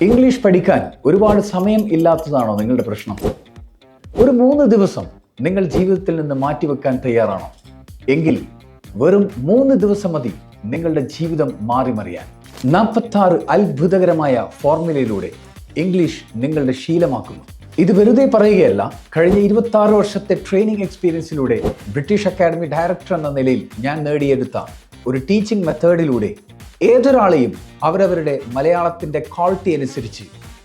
English പഠിക്കാൻ ഒരുപാട് സമയം ഇല്ലാത്തതാണോ നിങ്ങളുടെ പ്രശ്നം? ഒരു മൂന്ന് ദിവസം നിങ്ങൾ ജീവിതത്തിൽ നിന്ന് മാറ്റിവെക്കാൻ തയ്യാറാണോ? എങ്കിൽ വെറും മൂന്ന് ദിവസം മതി നിങ്ങളുടെ ജീവിതം മാറിമറിയാൻ. നാൽപ്പത്താറ് അത്ഭുതകരമായ ഫോർമുലയിലൂടെ ഇംഗ്ലീഷ് നിങ്ങളുടെ ശീലമാക്കുന്നു. ഇത് വെറുതെ പറയുകയല്ല കഴിഞ്ഞ ഇരുപത്തി വർഷത്തെ ട്രെയിനിങ് എക്സ്പീരിയൻസിലൂടെ ബ്രിട്ടീഷ് അക്കാഡമി ഡയറക്ടർ എന്ന നിലയിൽ ഞാൻ നേടിയെടുത്ത ഒരു ടീച്ചിങ് മെത്തേഡിലൂടെ ഏതൊരാളെയും അവരവരുടെ മലയാളത്തിന്റെ ക്വാളിറ്റി അനുസരിച്ച്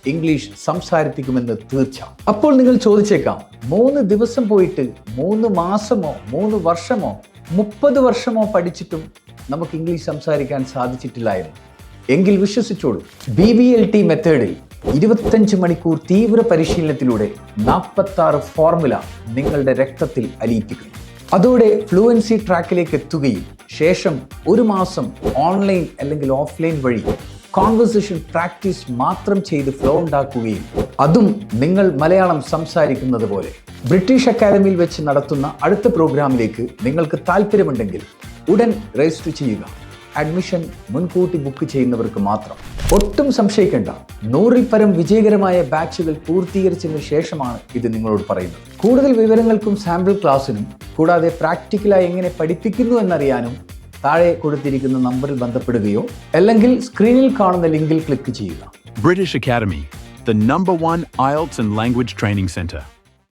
ഇംഗ്ലീഷ് സംസാരിപ്പിക്കുമെന്ന് തീർച്ച. അപ്പോൾ നിങ്ങൾ ചോദിച്ചേക്കാം മൂന്ന് ദിവസം പോയിട്ട് മൂന്ന് മാസമോ മൂന്ന് വർഷമോ മുപ്പത് വർഷമോ പഠിച്ചിട്ടും നമുക്ക് ഇംഗ്ലീഷ് സംസാരിക്കാൻ സാധിച്ചിട്ടില്ല എന്ന്. എങ്കിൽ വിശ്വസിച്ചോളൂ ബി ബി എൽ ടി മെത്തേഡിൽ ഇരുപത്തഞ്ച് മണിക്കൂർ തീവ്ര പരിശീലനത്തിലൂടെ നാൽപ്പത്തി ഫോർമുല നിങ്ങളുടെ രക്തത്തിൽ അലിയിപ്പിക്കുന്നു. അതോടെ ഫ്ലുവൻസി ട്രാക്കിലേക്ക് എത്തുകയും ശേഷം ഒരു മാസം ഓൺലൈൻ അല്ലെങ്കിൽ ഓഫ്ലൈൻ വഴി കോൺവെർസേഷൻ പ്രാക്ടീസ് മാത്രം ചെയ്ത് ഫ്ലോ ഉണ്ടാക്കുകയും അതും നിങ്ങൾ മലയാളം സംസാരിക്കുന്നത് പോലെ. ബ്രിട്ടീഷ് അക്കാദമിയിൽ വെച്ച് നടത്തുന്ന അടുത്ത പ്രോഗ്രാമിലേക്ക് നിങ്ങൾക്ക് താല്പര്യമുണ്ടെങ്കിൽ ഉടൻ രജിസ്റ്റർ ചെയ്യുക. അഡ്മിഷൻ മുൻകൂട്ടി ബുക്ക് ചെയ്യുന്നവർക്ക് മാത്രം. ഒട്ടും സംശയിക്കേണ്ട. നൂറിൽ പരം വിജയകരമായ ബാച്ചുകൾ പൂർത്തീകരിച്ചതിന് ശേഷമാണ് ഇത് നിങ്ങളോട് പറയുന്നത്. കൂടുതൽ വിവരങ്ങൾക്കും സാമ്പിൾ ക്ലാസ്സിനും കൂടാതെ പ്രാക്ടിക്കലായി എങ്ങനെ പഠിപ്പിക്കുന്നു എന്നറിയാനും താഴെ കൊടുത്തിരിക്കുന്ന നമ്പറിൽ ബന്ധപ്പെടുകയോ അല്ലെങ്കിൽ സ്ക്രീനിൽ കാണുന്ന ലിങ്കിൽ ക്ലിക്ക് ചെയ്യുക. British academy the number one IELTS and language training centre.